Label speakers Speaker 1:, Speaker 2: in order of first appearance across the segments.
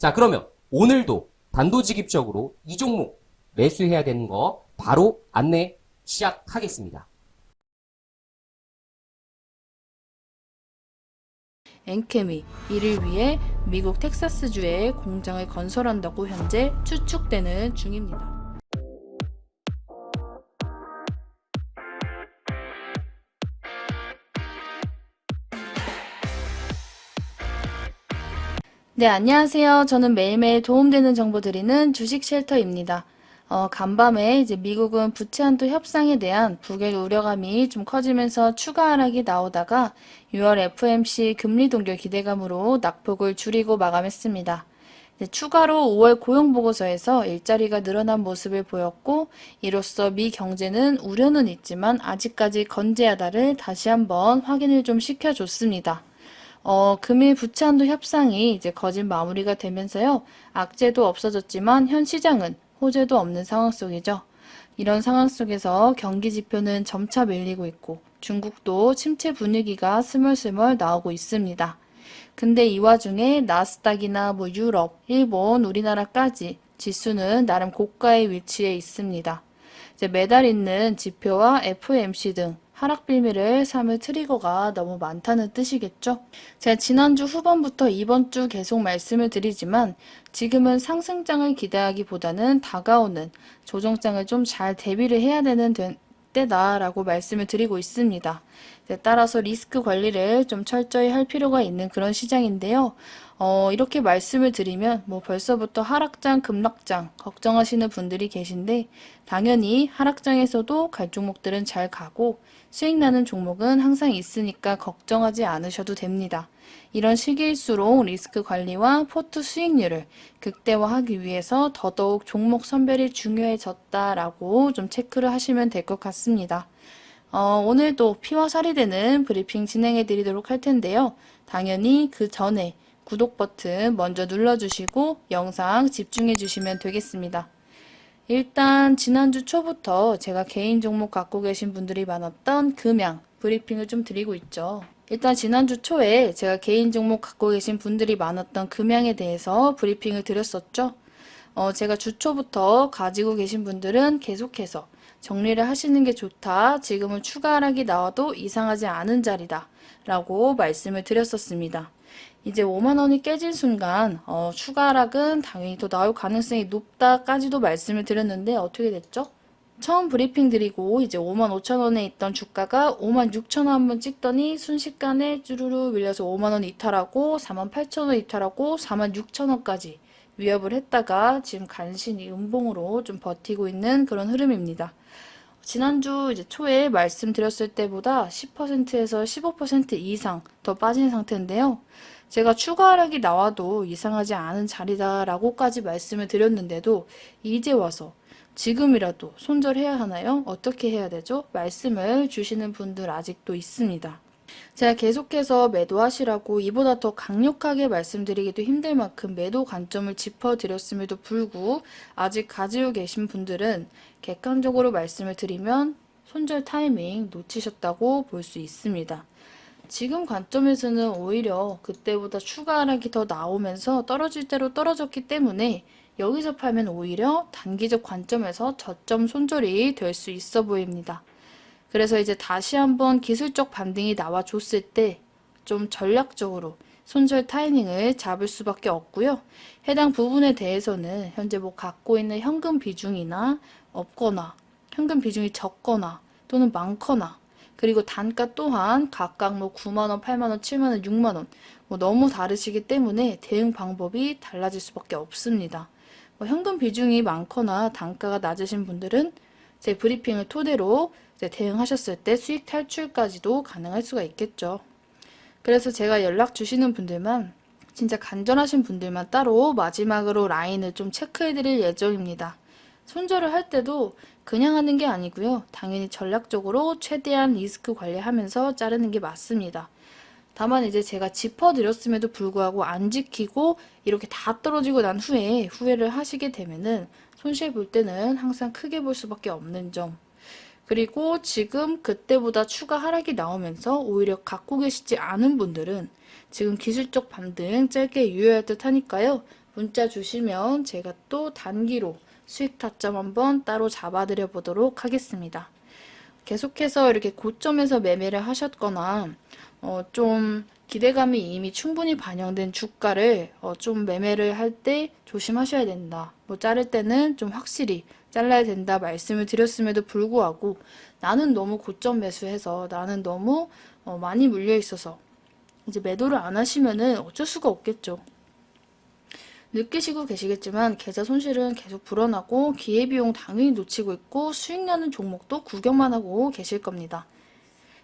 Speaker 1: 자 그러면 오늘도 단도직입적으로 이 종목 매수해야 되는 거 바로 안내 시작하겠습니다.
Speaker 2: 엔케미 이를 위해 미국 텍사스주에 공장을 건설한다고 현재 추측되는 중입니다. 네, 안녕하세요. 저는 매일매일 도움되는 정보 드리는 주식 쉘터입니다. 어, 간밤에 이제 미국은 부채 한도 협상에 대한 북의 우려감이 좀 커지면서 추가 하락이 나오다가 6월 FMC 금리 동결 기대감으로 낙폭을 줄이고 마감했습니다. 이제 추가로 5월 고용 보고서에서 일자리가 늘어난 모습을 보였고 이로써 미 경제는 우려는 있지만 아직까지 건재하다를 다시 한번 확인을 좀 시켜줬습니다. 어, 금일 부채 한도 협상이 이제 거진 마무리가 되면서요. 악재도 없어졌지만 현 시장은 호재도 없는 상황 속이죠. 이런 상황 속에서 경기 지표는 점차 밀리고 있고 중국도 침체 분위기가 스멀스멀 나오고 있습니다. 근데 이 와중에 나스닥이나 뭐 유럽, 일본, 우리나라까지 지수는 나름 고가의 위치에 있습니다. 이제 매달 있는 지표와 FOMC 등 하락 빌미를 삼을 트리거가 너무 많다는 뜻이겠죠? 제가 지난주 후반부터 이번 주 계속 말씀을 드리지만 지금은 상승장을 기대하기보다는 다가오는 조정장을 좀 잘 대비를 해야 되는 되- 때다라고 말씀을 드리고 있습니다. 따라서 리스크 관리를 좀 철저히 할 필요가 있는 그런 시장인데요. 어, 이렇게 말씀을 드리면 뭐 벌써부터 하락장, 급락장 걱정하시는 분들이 계신데 당연히 하락장에서도 갈 종목들은 잘 가고 수익 나는 종목은 항상 있으니까 걱정하지 않으셔도 됩니다. 이런 시기일수록 리스크 관리와 포트 수익률을 극대화하기 위해서 더더욱 종목 선별이 중요해졌다라고 좀 체크를 하시면 될 것 같습니다. 어, 오늘도 피와 살이 되는 브리핑 진행해 드리도록 할 텐데요. 당연히 그 전에 구독 버튼 먼저 눌러주시고 영상 집중해 주시면 되겠습니다. 일단 지난주 초부터 제가 개인 종목 갖고 계신 분들이 많았던 금양 브리핑을 좀 드리고 있죠. 일단 지난주 초에 제가 개인 종목 갖고 계신 분들이 많았던 금양에 대해서 브리핑을 드렸었죠. 어, 제가 주초부터 가지고 계신 분들은 계속해서 정리를 하시는 게 좋다. 지금은 추가 하락이 나와도 이상하지 않은 자리다. 라고 말씀을 드렸었습니다. 이제 5만 원이 깨진 순간 어, 추가 하락은 당연히 더 나올 가능성이 높다까지도 말씀을 드렸는데 어떻게 됐죠? 처음 브리핑 드리고 이제 5만 5천 원에 있던 주가가 5만 6천 원 한번 찍더니 순식간에 쭈루루 밀려서 5만 원 이탈하고 4만 8천 원 이탈하고 4만 6천 원까지 위협을 했다가 지금 간신히 음봉으로 좀 버티고 있는 그런 흐름입니다. 지난주 이제 초에 말씀드렸을 때보다 10%에서 15% 이상 더 빠진 상태인데요. 제가 추가 하락이 나와도 이상하지 않은 자리다라고까지 말씀을 드렸는데도 이제 와서 지금이라도 손절해야 하나요? 어떻게 해야 되죠? 말씀을 주시는 분들 아직도 있습니다. 제가 계속해서 매도하시라고 이보다 더 강력하게 말씀드리기도 힘들 만큼 매도 관점을 짚어드렸음에도 불구 아직 가지고 계신 분들은 객관적으로 말씀을 드리면 손절 타이밍 놓치셨다고 볼 수 있습니다. 지금 관점에서는 오히려 그때보다 추가 하락이 더 나오면서 떨어질 대로 떨어졌기 때문에 여기서 팔면 오히려 단기적 관점에서 저점 손절이 될 수 있어 보입니다. 그래서 이제 다시 한번 기술적 반등이 나와줬을 때 좀 전략적으로 손절 타이밍을 잡을 수밖에 없고요. 해당 부분에 대해서는 현재 뭐 갖고 있는 현금 비중이나 없거나 현금 비중이 적거나 또는 많거나 그리고 단가 또한 각각 뭐 9만원, 8만원, 7만원, 6만원 뭐 너무 다르시기 때문에 대응 방법이 달라질 수밖에 없습니다. 뭐 현금 비중이 많거나 단가가 낮으신 분들은 제 브리핑을 토대로 대응하셨을 때 수익 탈출까지도 가능할 수가 있겠죠. 그래서 제가 연락 주시는 분들만 진짜 간절하신 분들만 따로 마지막으로 라인을 좀 체크해 드릴 예정입니다. 손절을 할 때도 그냥 하는 게 아니고요. 당연히 전략적으로 최대한 리스크 관리하면서 자르는 게 맞습니다. 다만 이제 제가 짚어드렸음에도 불구하고 안 지키고 이렇게 다 떨어지고 난 후에 후회를 하시게 되면은 손실 볼 때는 항상 크게 볼 수밖에 없는 점. 그리고 지금 그때보다 추가 하락이 나오면서 오히려 갖고 계시지 않은 분들은 지금 기술적 반등 짧게 유효할 듯 하니까요. 문자 주시면 제가 또 단기로 수익 타점 한번 따로 잡아드려 보도록 하겠습니다. 계속해서 이렇게 고점에서 매매를 하셨거나 어, 좀 기대감이 이미 충분히 반영된 주가를 어, 좀 매매를 할 때 조심하셔야 된다. 뭐 자를 때는 좀 확실히 잘라야 된다 말씀을 드렸음에도 불구하고 나는 너무 고점 매수해서 나는 너무 어, 많이 물려 있어서 이제 매도를 안 하시면은 어쩔 수가 없겠죠. 느끼시고 계시겠지만 계좌 손실은 계속 불어나고 기회비용 당연히 놓치고 있고 수익 나는 종목도 구경만 하고 계실 겁니다.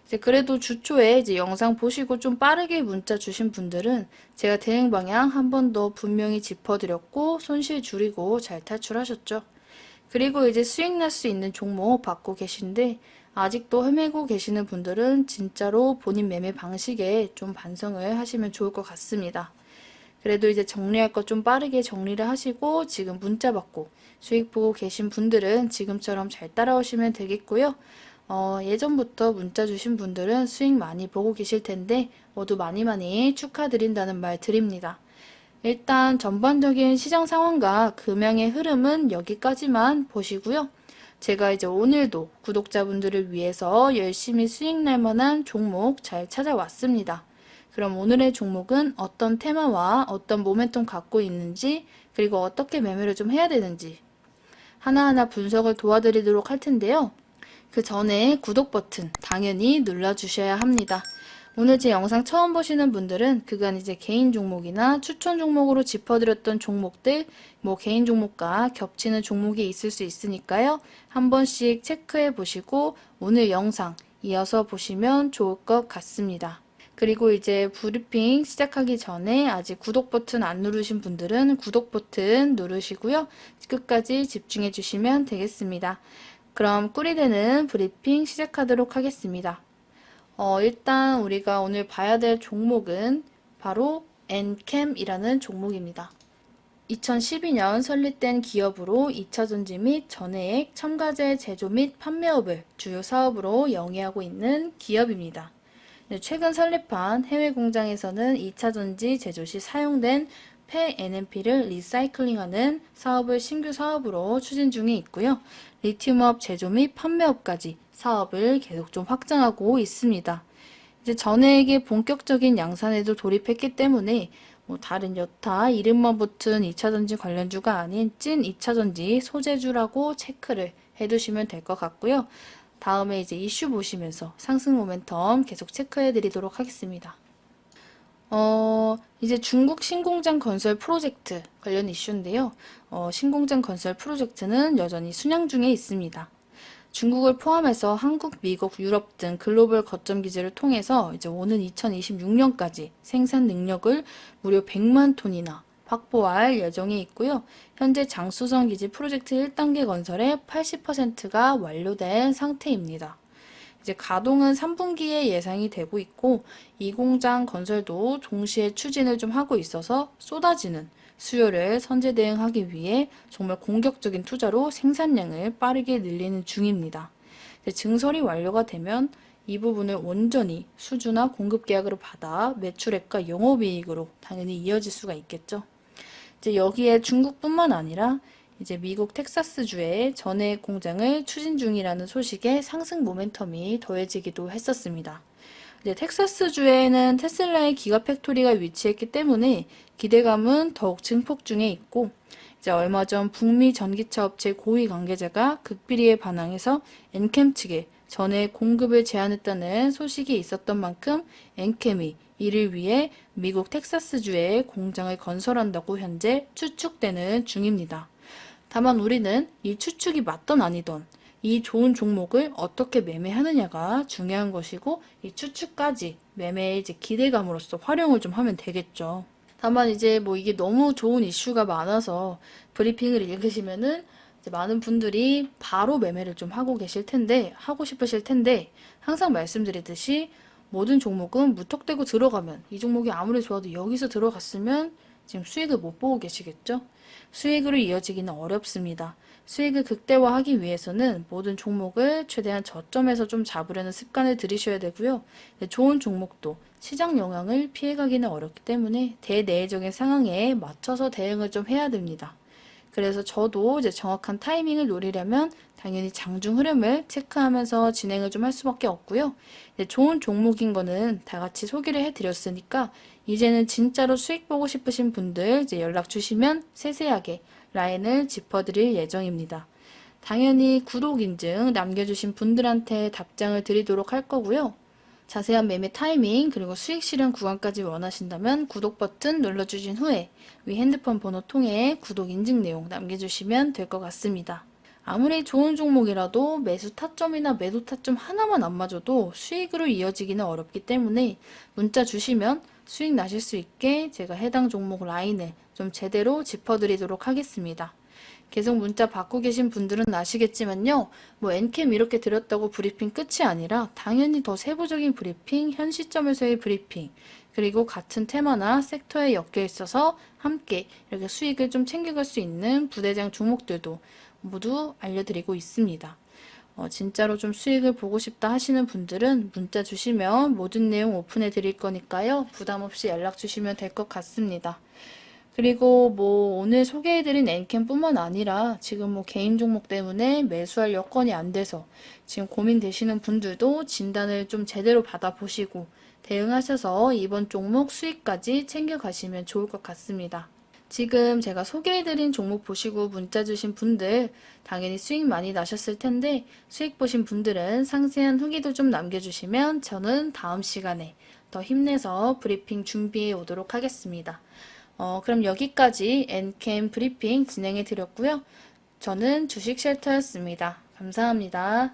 Speaker 2: 이제 그래도 주초에 이제 영상 보시고 좀 빠르게 문자 주신 분들은 제가 대응 방향 한 번 더 분명히 짚어드렸고 손실 줄이고 잘 탈출하셨죠. 그리고 이제 수익 날 수 있는 종목 받고 계신데 아직도 헤매고 계시는 분들은 진짜로 본인 매매 방식에 좀 반성을 하시면 좋을 것 같습니다. 그래도 이제 정리할 거좀 빠르게 정리를 하시고 지금 문자 받고 수익 보고 계신 분들은 지금처럼 잘 따라오시면 되겠고요. 어, 예전부터 문자 주신 분들은 수익 많이 보고 계실 텐데 모두 많이 많이 축하드린다는 말 드립니다. 일단 전반적인 시장 상황과 금양의 흐름은 여기까지만 보시고요. 제가 이제 오늘도 구독자분들을 위해서 열심히 수익 날 만한 종목 잘 찾아왔습니다. 그럼 오늘의 종목은 어떤 테마와 어떤 모멘텀 갖고 있는지 그리고 어떻게 매매를 좀 해야 되는지 하나하나 분석을 도와드리도록 할 텐데요. 그 전에 구독 버튼 당연히 눌러주셔야 합니다. 오늘 제 영상 처음 보시는 분들은 그간 이제 개인 종목이나 추천 종목으로 짚어드렸던 종목들, 뭐 개인 종목과 겹치는 종목이 있을 수 있으니까요. 한 번씩 체크해 보시고 오늘 영상 이어서 보시면 좋을 것 같습니다. 그리고 이제 브리핑 시작하기 전에 아직 구독 버튼 안 누르신 분들은 구독 버튼 누르시고요. 끝까지 집중해 주시면 되겠습니다. 그럼 꿀이 되는 브리핑 시작하도록 하겠습니다. 어, 일단 우리가 오늘 봐야 될 종목은 바로 엔캠이라는 종목입니다. 2012년 설립된 기업으로 2차 전지 및 전해액, 첨가제 제조 및 판매업을 주요 사업으로 영위하고 있는 기업입니다. 네, 최근 설립한 해외 공장에서는 2차 전지 제조 시 사용된 폐 NMP를 리사이클링하는 사업을 신규 사업으로 추진 중에 있고요. 리튬업 제조 및 판매업까지 사업을 계속 좀 확장하고 있습니다. 이제 전해에게 본격적인 양산에도 돌입했기 때문에 뭐 다른 여타 이름만 붙은 2차 전지 관련주가 아닌 찐 2차 전지 소재주라고 체크를 해두시면 될 것 같고요. 다음에 이제 이슈 보시면서 상승 모멘텀 계속 체크해 드리도록 하겠습니다. 어, 이제 중국 신공장 건설 프로젝트 관련 이슈인데요. 어, 신공장 건설 프로젝트는 여전히 순양 중에 있습니다. 중국을 포함해서 한국, 미국, 유럽 등 글로벌 거점 기지를 통해서 이제 오는 2026년까지 생산 능력을 무려 100만 톤이나 확보할 예정에 있고요. 현재 장수성 기지 프로젝트 1단계 건설의 80%가 완료된 상태입니다. 이제 가동은 3분기에 예상이 되고 있고 이 공장 건설도 동시에 추진을 좀 하고 있어서 쏟아지는 수요를 선제 대응하기 위해 정말 공격적인 투자로 생산량을 빠르게 늘리는 중입니다. 증설이 완료가 되면 이 부분을 온전히 수주나 공급 계약으로 받아 매출액과 영업이익으로 당연히 이어질 수가 있겠죠. 이제 여기에 중국뿐만 아니라 이제 미국 텍사스주의 전해 공장을 추진 중이라는 소식에 상승 모멘텀이 더해지기도 했었습니다. 이제 텍사스주에는 테슬라의 기가 팩토리가 위치했기 때문에 기대감은 더욱 증폭 중에 있고 이제 얼마 전 북미 전기차 업체 고위 관계자가 극비리에 반항해서 엔캠 측에 전해 공급을 제한했다는 소식이 있었던 만큼 엔캠이 이를 위해 미국 텍사스주에 공장을 건설한다고 현재 추측되는 중입니다. 다만 우리는 이 추측이 맞던 아니던 이 좋은 종목을 어떻게 매매하느냐가 중요한 것이고 이 추측까지 매매의 이제 기대감으로서 활용을 좀 하면 되겠죠. 다만 이제 뭐 이게 너무 좋은 이슈가 많아서 브리핑을 읽으시면은 많은 분들이 바로 매매를 좀 하고 계실 텐데 하고 싶으실 텐데 항상 말씀드리듯이 모든 종목은 무턱대고 들어가면 이 종목이 아무리 좋아도 여기서 들어갔으면 지금 수익을 못 보고 계시겠죠? 수익으로 이어지기는 어렵습니다. 수익을 극대화하기 위해서는 모든 종목을 최대한 저점에서 좀 잡으려는 습관을 들이셔야 되고요. 네, 좋은 종목도 시장 영향을 피해가기는 어렵기 때문에 대내적인 상황에 맞춰서 대응을 좀 해야 됩니다. 그래서 저도 이제 정확한 타이밍을 노리려면 당연히 장중 흐름을 체크하면서 진행을 좀 할 수밖에 없고요. 좋은 종목인 거는 다 같이 소개를 해드렸으니까 이제는 진짜로 수익 보고 싶으신 분들 이제 연락 주시면 세세하게 라인을 짚어드릴 예정입니다. 당연히 구독 인증 남겨주신 분들한테 답장을 드리도록 할 거고요. 자세한 매매 타이밍 그리고 수익 실현 구간까지 원하신다면 구독 버튼 눌러주신 후에 위 핸드폰 번호 통해 구독 인증 내용 남겨주시면 될 것 같습니다. 아무리 좋은 종목이라도 매수 타점이나 매도 타점 하나만 안 맞아도 수익으로 이어지기는 어렵기 때문에 문자 주시면 수익 나실 수 있게 제가 해당 종목 라인을 좀 제대로 짚어드리도록 하겠습니다. 계속 문자 받고 계신 분들은 아시겠지만요. 뭐 엔캠 이렇게 드렸다고 브리핑 끝이 아니라 당연히 더 세부적인 브리핑, 현 시점에서의 브리핑, 그리고 같은 테마나 섹터에 엮여 있어서 함께 이렇게 수익을 좀 챙겨갈 수 있는 부대장 종목들도 모두 알려드리고 있습니다. 어, 진짜로 좀 수익을 보고 싶다 하시는 분들은 문자 주시면 모든 내용 오픈해 드릴 거니까요. 부담 없이 연락 주시면 될 것 같습니다. 그리고 뭐 오늘 소개해드린 엔캠뿐만 아니라 지금 뭐 개인 종목 때문에 매수할 여건이 안 돼서 지금 고민되시는 분들도 진단을 좀 제대로 받아보시고 대응하셔서 이번 종목 수익까지 챙겨가시면 좋을 것 같습니다. 지금 제가 소개해드린 종목 보시고 문자 주신 분들 당연히 수익 많이 나셨을 텐데 수익 보신 분들은 상세한 후기도 좀 남겨주시면 저는 다음 시간에 더 힘내서 브리핑 준비해 오도록 하겠습니다. 어, 그럼 여기까지 엔캠 브리핑 진행해 드렸고요. 저는 주식 쉘터였습니다. 감사합니다.